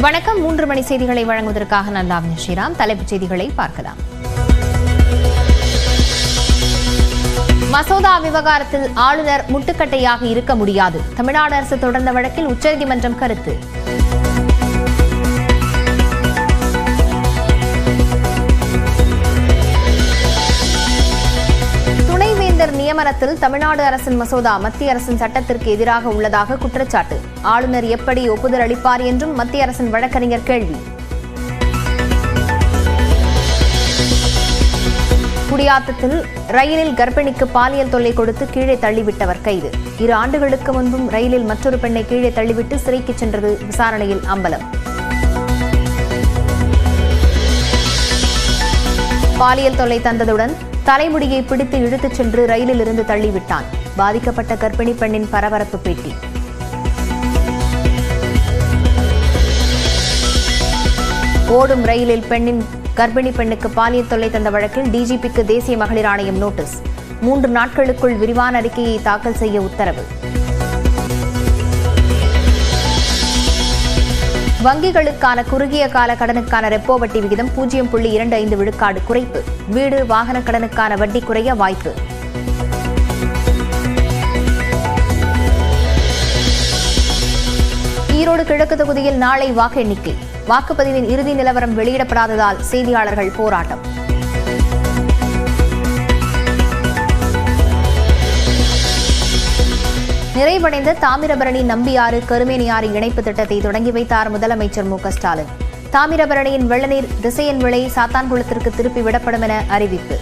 வணக்கம். மூன்று மணி செய்திகளை வழங்குவதற்காக நான் ஸ்ரீராம். தலைப்புச் செய்திகளை பார்க்கலாம். மசோதா விவகாரத்தில் ஆளுநர் முட்டுக்கட்டையாக இருக்க முடியாது. தமிழ்நாடு அரசு தொடர்ந்த வழக்கில் உச்சநீதிமன்றம் கருத்து. துணைவேந்தர் நியமனத்தில் தமிழ்நாடு அரசின் மசோதா மத்திய அரசின் சட்டத்திற்கு எதிராக உள்ளதாக குற்றச்சாட்டு. ஆளுநர் எப்படி ஒப்புதல் அளிப்பார் என்றும் மத்திய அரசின் வழக்கறிஞர் கேள்வி. குடியாத்தத்தில் ரயிலில் கர்ப்பிணிக்கு பாலியல் தொல்லை கொடுத்து கீழே தள்ளிவிட்டவர் கைது. இரு ஆண்டுகளுக்கு முன்பும் ரயிலில் மற்றொரு பெண்ணை கீழே தள்ளிவிட்டு சிறைக்கு சென்றது விசாரணையில் அம்பலம். பாலியல் தொல்லை தந்ததுடன் தலைமுடியை பிடித்து இழுத்துச் சென்று ரயிலில் இருந்து தள்ளிவிட்டான். பாதிக்கப்பட்ட கர்ப்பிணி பெண்ணின் பரபரப்பு பேட்டி. ஓடும் ரயிலில் பெண்ணின் கர்ப்பிணி பெண்ணுக்கு பாலியல் தொல்லை தந்த வழக்கில் டிஜிபிக்கு தேசிய மகளிர் ஆணையம் நோட்டீஸ். மூன்று நாட்களுக்குள் விரிவான அறிக்கையை தாக்கல் செய்ய உத்தரவு. வங்கிகளுக்கான குறுகிய கால கடனுக்கான ரெப்போ வட்டி விகிதம் பூஜ்ஜியம் புள்ளி இரண்டு ஐந்து விழுக்காடு குறைப்பு. வீடு வாகன கடனுக்கான வட்டி குறைய வாய்ப்பு. ஈரோடு கிழக்கு தொகுதியில் நாளை வாக்கு எண்ணிக்கை. வாக்குப்பதிவின் இறுதி நிலவரம் வெளியிடப்படாததால் செய்தியாளர்கள் போராட்டம். நிறைவடைந்த தாமிரபரணி நம்பியாறு கருமேனியாறு இணைப்பு திட்டத்தை தொடங்கி வைத்தார் முதலமைச்சர் மு க ஸ்டாலின். தாமிரபரணியின் வெள்ளநீர் திசையன் விலை சாத்தான்குளத்திற்கு திருப்பி விடப்படும் என அறிவிப்பு.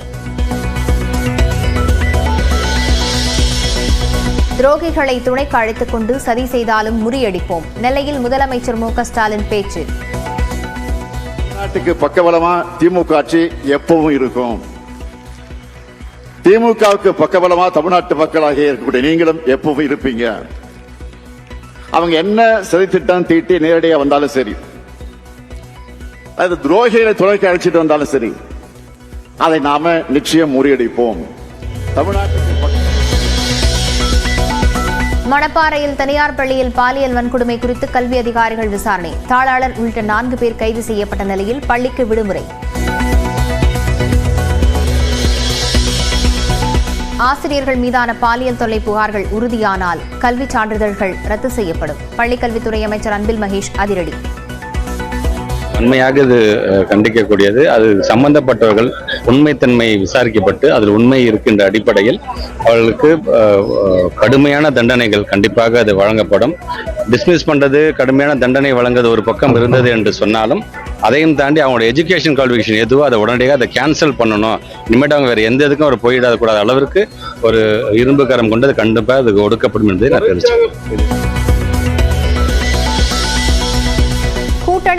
துரோகிகளை துணைக்கு அழைத்துக் கொண்டு சதி செய்தாலும் முறியடிப்போம். நெல்லையில் முதலமைச்சர் மு க ஸ்டாலின் பேச்சு. நாட்டுக்கு பக்கபலமா திமுக ஆட்சி எப்பவும் இருக்கும். திமுகவுக்கு பக்கபலமா தமிழ்நாட்டு மக்களாக இருக்கக்கூடிய நீங்களும் எப்பவும் இருப்பீங்க. அவங்க என்ன சதி திட்டம் தீட்டி நேரடியாக வந்தாலும் சரி அது துரோகிகளை துணைக்கு அழைச்சிட்டு வந்தாலும் சரி அதை நாம நிச்சயம் முறியடிப்போம். தமிழ்நாட்டுக்கு மணப்பாறையில் தனியார் பள்ளியில் பாலியல் வன்கொடுமை குறித்து கல்வி அதிகாரிகள் விசாரணை. தாளாளர் உள்ளிட்ட நான்கு பேர் கைது செய்யப்பட்ட நிலையில் பள்ளிக்கு விடுமுறை. ஆசிரியர்கள் மீதான பாலியல் தொல்லை புகார்கள் உறுதியானால் கல்வி சான்றிதழ்கள் ரத்து செய்யப்படும். பள்ளிக்கல்வித்துறை அமைச்சர் அன்பில் மகேஷ் அதிரடி. உண்மையாக இது கண்டிக்கக்கூடியது. அது சம்பந்தப்பட்டவர்கள் உண்மைத்தன்மை விசாரிக்கப்பட்டு அதில் உண்மை இருக்கின்ற அடிப்படையில் அவர்களுக்கு கடுமையான தண்டனைகள் கண்டிப்பாக அது வழங்கப்படும். டிஸ்மிஸ் பண்ணுறது கடுமையான தண்டனை வழங்குறது ஒரு பக்கம் இருந்தது என்று சொன்னாலும் அதையும் தாண்டி அவங்களோட எஜுகேஷன் குவாலிஃபிகேஷன் எதுவோ அதை உடனடியாக அதை கேன்சல் பண்ணணும். இனிமேட்டு அவங்க வேறு எந்த இதுக்கும் ஒரு போயிடாத கூடாத அளவிற்கு ஒரு இரும்பு கரம் கொண்டு அது கண்டிப்பாக அதுக்கு ஒடுக்கப்படும் என்பதை நான் தெரிவிச்சேன்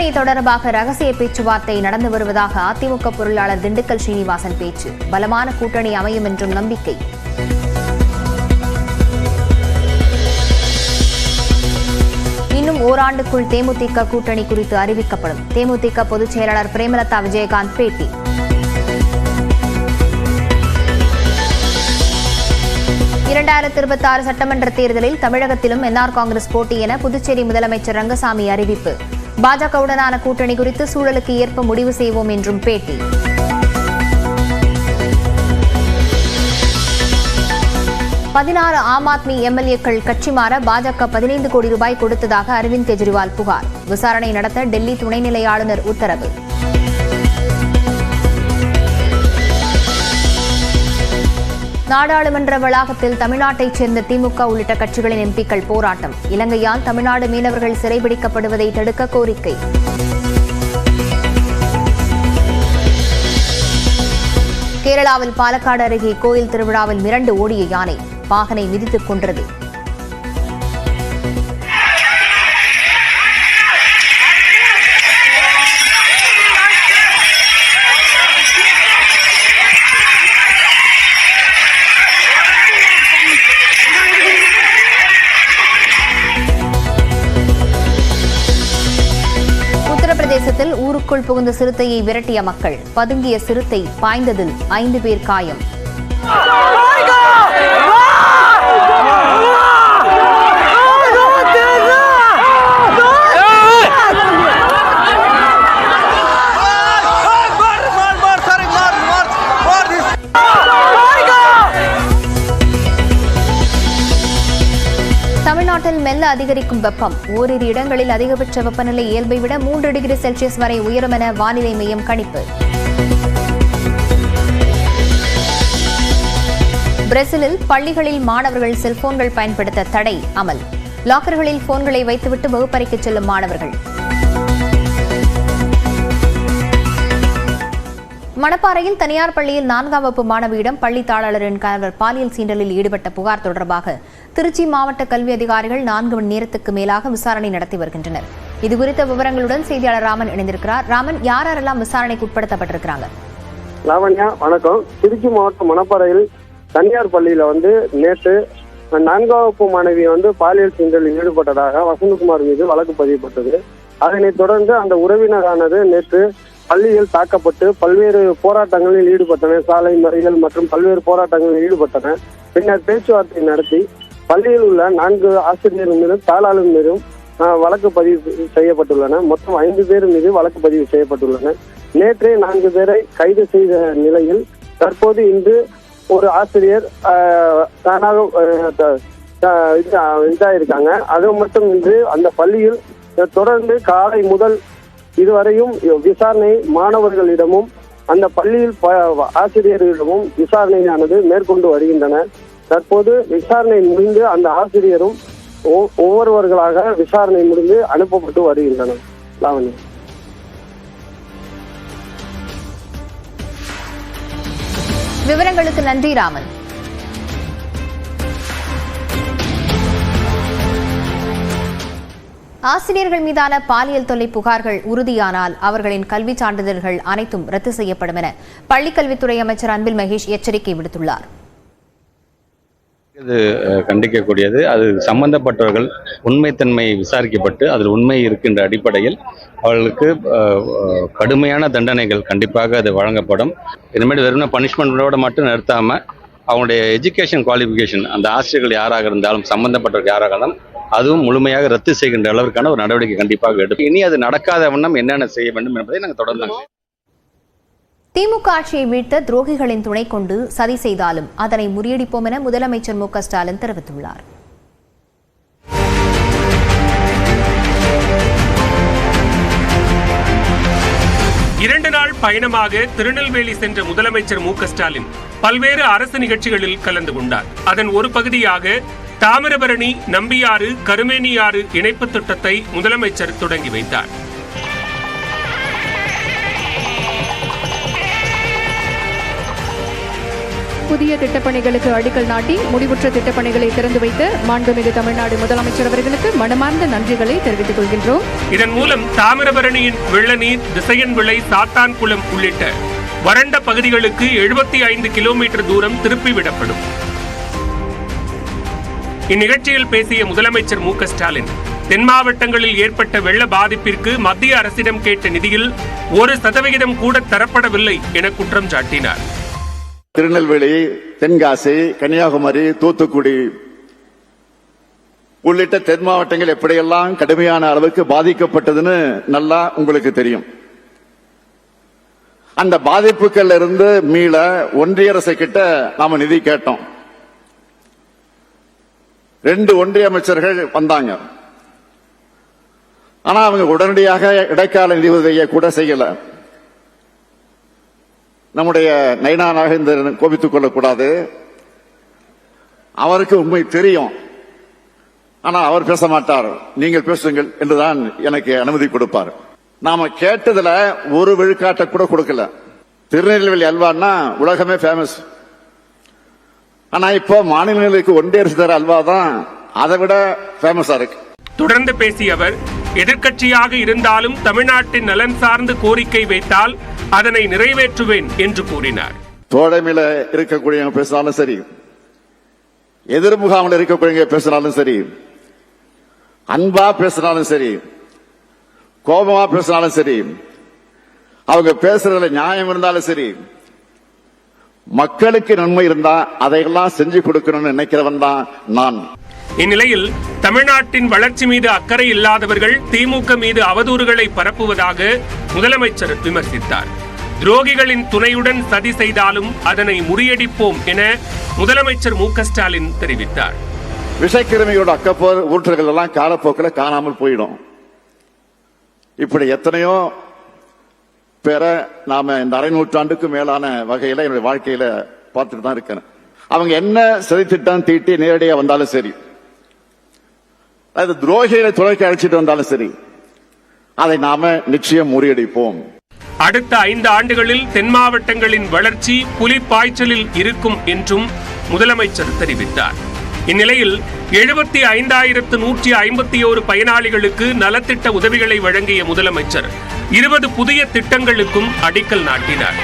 கூட்டணி தொடர்பாக ரகசிய பேச்சுவார்த்தை நடந்து வருவதாக அதிமுக பொருளாளர் திண்டுக்கல் ஸ்ரீனிவாசன் பேச்சு. பலமான கூட்டணி அமையும் என்றும் நம்பிக்கை. இன்னும் ஓராண்டுக்குள் தேமுதிக கூட்டணி குறித்து அறிவிக்கப்படும். தேமுதிக பொதுச் செயலாளர் பிரேமலதா விஜயகாந்த் பேட்டி. இரண்டாயிரத்தி இருபத்தி ஆறு சட்டமன்ற தேர்தலில் தமிழகத்திலும் என்ஆர் காங்கிரஸ் போட்டி என புதுச்சேரி முதலமைச்சர் ரங்கசாமி அறிவிப்பு. பாஜகவுடனான கூட்டணி குறித்து சூழலுக்கு ஏற்ப முடிவு செய்வோம் என்றும் பேட்டி. பதினாறு ஆம் ஆத்மி எம்எல்ஏக்கள் கட்சி மாற பாஜக பதினைந்து கோடி ரூபாய் கொடுத்ததாக அரவிந்த் கெஜ்ரிவால் புகார். விசாரணை நடத்த டெல்லி துணைநிலை ஆளுநர் உத்தரவு. நாடாளுமன்ற வளாகத்தில் தமிழ்நாட்டைச் சேர்ந்த திமுக உள்ளிட்ட கட்சிகளின் எம்பிக்கள் போராட்டம். இலங்கையால் தமிழ்நாடு மீனவர்கள் சிறைபிடிக்கப்படுவதை தடுக்க கோரிக்கை. கேரளாவில் பாலக்காடு அருகே கோயில் திருவிழாவில் மிரண்டு ஓடிய யானை பாகனை மிதித்துக் கொன்றது. ஊருக்குள் புகுந்த சிறுத்தையை விரட்டிய மக்கள் பதுங்கிய சிறுத்தை பாய்ந்ததில் ஐந்து பேர் காயம். Oh அதிகரிக்கும் வெப்பம். ஓரிரு இடங்களில் அதிகபட்ச வெப்பநிலை இயல்பை விட மூன்று டிகிரி செல்சியஸ் வரை உயரும் என வானிலை மையம் கணிப்பு. பிரேசிலில் பள்ளிகளில் மாணவர்கள் செல்போன்கள் பயன்படுத்த தடை அமல். லாக்கர்களில் போன்களை வைத்துவிட்டு வகுப்பறைக்கு செல்லும் மாணவர்கள். மணப்பாறையில் தனியார் பள்ளியில் நான்காம் வகுப்பு மாணவியிடம் பள்ளி தாளரின் கணவர் பாலியல் சீண்டலில் ஈடுபட்ட புகார் தொடர்பாக திருச்சி மாவட்ட கல்வி அதிகாரிகள் நான்கு மணி நேரத்துக்கு மேலாக விசாரணை நடத்தி வருகின்றனர். இதுகுறித்த விவரங்களுடன் செய்தியாளர் ராமன் இணைந்திருக்கிறார். ராமன் யாரெல்லாம் விசாரணைக்கு உட்படுத்தப்பட்டிருக்கிறாங்க? லாவண்யா வணக்கம். திருச்சி மாவட்டம் மணப்பாறையில் தனியார் பள்ளியில வந்து நேற்று நான்காம் வகுப்பு மாணவி வந்து பாலியல் சீண்டலில் ஈடுபட்டதாக வசந்தகுமார் மீது வழக்கு பதியப்பட்டது. அதனைத் தொடர்ந்து அந்த உறவினரானது நேற்று பள்ளியில் தாக்கப்பட்டு பல்வேறு போராட்டங்களில் ஈடுபட்டன. சாலை மறியல் மற்றும் பல்வேறு போராட்டங்களில் ஈடுபட்டன. பின்னர் பேச்சுவார்த்தை நடத்தி பள்ளியில் உள்ள நான்கு ஆசிரியர் மீதும் தாளாளர் மீதும் வழக்கு பதிவு செய்யப்பட்டுள்ளன. மொத்தம் ஐந்து பேர் மீது வழக்கு பதிவு செய்யப்பட்டுள்ளன. நேற்றே நான்கு பேரை கைது செய்த நிலையில் தற்போது இன்று ஒரு ஆசிரியர் தானாக த- இது- இதாயிருக்காங்க. அது மட்டும் இன்று அந்த பள்ளியில் தொடர்ந்து காலை முதல் இதுவரையும் விசாரணை மாணவர்களிடமும் அந்த பள்ளியில் ப- ஆசிரியர்களிடமும் விசாரணையானது மேற்கொண்டு வருகின்றன. தற்போது விசாரணை முடிந்து அந்த ஆசிரியரும் ஒவ்வொருவர்களாக விசாரணை முடிந்து அனுப்பப்பட்டு வருகின்றனர் லாவணி விவரங்களுக்கு நன்றி ராமன். ஆசிரியர்கள் மீதான பாலியல் தொல்லை புகார்கள் உறுதியானால் அவர்களின் கல்விச் சான்றிதழ்கள் அனைத்தும் ரத்து செய்யப்படும் என பள்ளிக்கல்வித்துறை அமைச்சர் அன்பில் மகேஷ் எச்சரிக்கை விடுத்துள்ளார். இது கண்டிக்கக்கூடியது. அது சம்பந்தப்பட்டவர்கள் உண்மைத்தன்மை விசாரிக்கப்பட்டு அதில் உண்மை இருக்கின்ற அடிப்படையில் அவர்களுக்கு கடுமையான தண்டனைகள் கண்டிப்பாக அது வழங்கப்படும். இனிமேல் வெறும் பனிஷ்மெண்ட்டோட மட்டும் நிறுத்தாமல் அவங்களுடைய எஜுகேஷன் குவாலிஃபிகேஷன் அந்த ஆசிரியர்கள் யாராக இருந்தாலும் சம்பந்தப்பட்டவர்கள் யாராக இருந்தாலும் அதுவும் முழுமையாக ரத்து செய்கின்ற அளவிற்கான ஒரு நடவடிக்கை கண்டிப்பாக எடுக்கும் இனி அது நடக்காத வண்ணம் என்னென்ன செய்ய வேண்டும் என்பதை நாங்கள் தொடர்ந்து திமுக ஆட்சியை வீழ்த்த துரோகிகளின் துணை கொண்டு சதி செய்தாலும் அதனை முறியடிப்போம் என முதலமைச்சர் மு ஸ்டாலின் தெரிவித்துள்ளார். இரண்டு நாள் பயணமாக திருநெல்வேலி சென்ற முதலமைச்சர் மு க ஸ்டாலின் பல்வேறு அரசு நிகழ்ச்சிகளில் கலந்து கொண்டார். அதன் ஒரு பகுதியாக தாமிரபரணி நம்பியாறு கருமேனியாறு இணைப்பு திட்டத்தை முதலமைச்சர் தொடங்கி வைத்தார். புதிய திட்டப்பணிகளுக்கு அடிக்கல் நாட்டி முடிவுற்ற திட்டப்பணிகளை திறந்து வைத்த மாண்புமிகு தமிழ்நாடு முதலமைச்சர் அவர்களுக்கு மனமார்ந்த நன்றிகளை தெரிவித்துக் கொள்கின்றோம். இதன் மூலம் தாமிரபரணியின் வெள்ளநீர் திசையன் விளை சாத்தான்குளம் உள்ளிட்ட வறண்ட பகுதிகளுக்கு எழுபத்தி ஐந்து கிலோமீட்டர் தூரம் திருப்பிவிடப்படும் இந்நிகழ்ச்சியில் பேசிய முதலமைச்சர் மு ஸ்டாலின் தென் மாவட்டங்களில் ஏற்பட்ட வெள்ள பாதிப்பிற்கு மத்திய அரசிடம் கேட்ட நிதியில் ஒரு சதவிகிதம் கூட தரப்படவில்லை என குற்றம் சாட்டினார். திருநெல்வேலி தென்காசி கன்னியாகுமரி தூத்துக்குடி உள்ளிட்ட தென் மாவட்டங்கள் எப்படியெல்லாம் கடுமையான அளவுக்கு பாதிக்கப்பட்டதுன்னு நல்லா உங்களுக்கு தெரியும். அந்த பாதிப்புகள் இருந்து மீள ஒன்றிய அரசு கிட்ட நாம நிதி கேட்டோம். ரெண்டு ஒன்றிய அமைச்சர்கள் வந்தாங்க. ஆனா அவங்க உடனடியாக இடைக்கால நிதி உதவியை கூட செய்யல. நம்முடைய நைனா நாகேந்திரன் கோபித்துக் கொள்ளக்கூடாது. அவருக்கு உண்மை தெரியும். ஆனா அவர் பேச மாட்டார். நீங்கள் பேசுங்கள் என்றுதான் எனக்கு அனுமதி கொடுப்பார். நாம கேட்டதுல ஒரு விழுக்காட்டை கூட கொடுக்கல. திருநெல்வேலி அல்வான்னா உலகமே ஃபேமஸ் ஆனா இப்போ மாநிலங்களுக்கு ஒன்றிய அரசு தர அல்வா தான் அதை விட ஃபேமஸா இருக்கு. தொடர்ந்து பேசிய அவர் எதிர்க்கட்சியாக இருந்தாலும் தமிழ்நாட்டின் நலன் சார்ந்து கோரிக்கை வைத்தால் அதனை நிறைவேற்றுவேன் என்று கூறினார். தோழமையில இருக்கக்கூடியவங்க பேசினாலும் சரி எதிர் முகாமில் இருக்கக்கூடியவங்க பேசினாலும் சரி அன்பா பேசினாலும் சரி கோபமா பேசினாலும் சரி அவங்க பேசுறதுல நியாயம் இருந்தாலும் சரி மக்களுக்கு நன்மை இருந்தா அதையெல்லாம் செஞ்சு கொடுக்கணும்னு நினைக்கிறவன் தான் நான். இந்நிலையில் தமிழ்நாட்டின் வளர்ச்சி மீது அக்கறை இல்லாதவர்கள் திமுக மீது அவதூறுகளை பரப்புவதாக முதலமைச்சர் விமர்சித்தார். துரோகிகளின் துணையுடன் சதி செய்தாலும் அதனை முறியடிப்போம் என முதலமைச்சர் மு ஸ்டாலின் தெரிவித்தார். விஷக்கிருமியோட அக்கப்போ ஊற்றல்கள் எல்லாம் காலப்போக்கில் காணாமல் போயிடும். இப்படி எத்தனையோ பெற நாம இந்த அரை நூற்றாண்டுக்கு மேலான வகையில என்னுடைய வாழ்க்கையில பார்த்துட்டு தான் இருக்கேன். அவங்க என்ன சதித்திட்டம் தீட்டி நேரடியா வந்தாலும் சரி அது துரோகிகளை துணைக்கு அழைச்சிட்டு வந்தாலும் சரி அதை நாம நிச்சயம் முறியடிப்போம். அடுத்த ஐந்து ஆண்டுகளில் தென் மாவட்டங்களின் வளர்ச்சி புலி பாய்ச்சலில் இருக்கும் என்றும் முதலமைச்சர் தெரிவித்தார். இந்நிலையில் எழுபத்தி ஐந்தாயிரத்து நூற்றி ஐம்பத்தி ஓரு பயனாளிகளுக்கு நலத்திட்ட உதவிகளை வழங்கிய முதலமைச்சர் இருபது புதிய திட்டங்களுக்கும் அடிக்கல் நாட்டினார்.